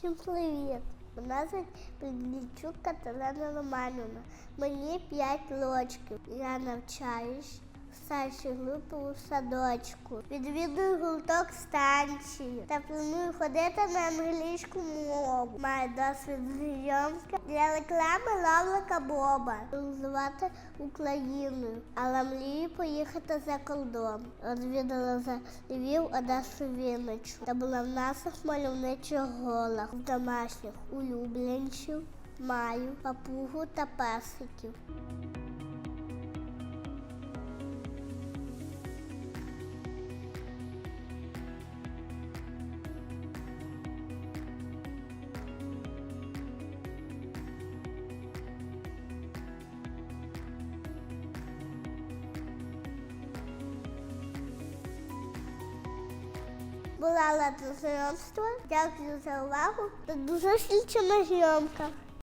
Всім привіт! Мене звуть Катерина Романівна. Мені 5 років. Я навчаюсь в старшій групі у садочку. Відвідую гурток станції та планую ходити на англійську мову. Маю досвід зйомки для реклами Лавлика Боба. Розвивати Україною, але мрію поїхати за кордон. Розвідала за Львів, Одесу, Вінницю та була в наших мальовничих голах з домашніх улюбленців, маю, папугу та песиків. Була Лада знайомства. Дякую за увагу. До зустрічі на зйомках.